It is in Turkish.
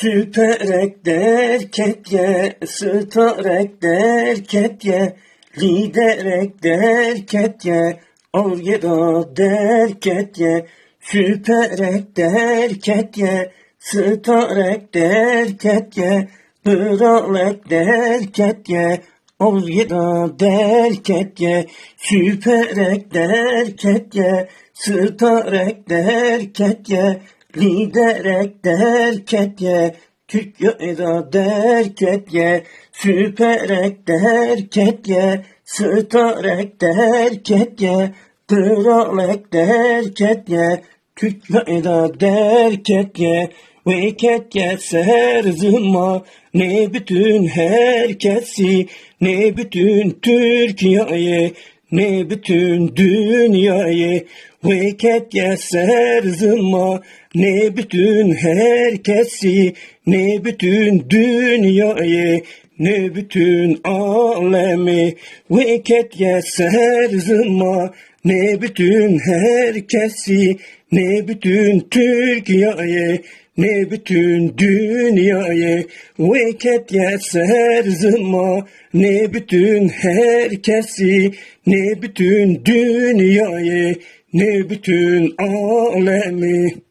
Süperek derket ye, starek derket ye, liderek derket ye, algeda derket ye, süperek derket ye, starek derket ye, bralek derket ye, algeda derket ye, süperek derket ye, starek derket ye, liderek derket ye, Türk eda derket ye, süperek derket ye, starek derket ye, kralek derket ye, Türk eda derket ye, veket ye serzıma, ne bütün herkesi, ne bütün Türkiye'yi, ne bütün dünyayı, veket ye serzıma, ne bütün herkesi, ne bütün dünyayı, ne bütün alemi, veket ye serzıma, ne bütün herkesi, ne bütün Türkiye'yi, ne bütün dünyayı, veket ye serzıma, ne bütün herkesi, ne bütün dünyayı, ne bütün alemi.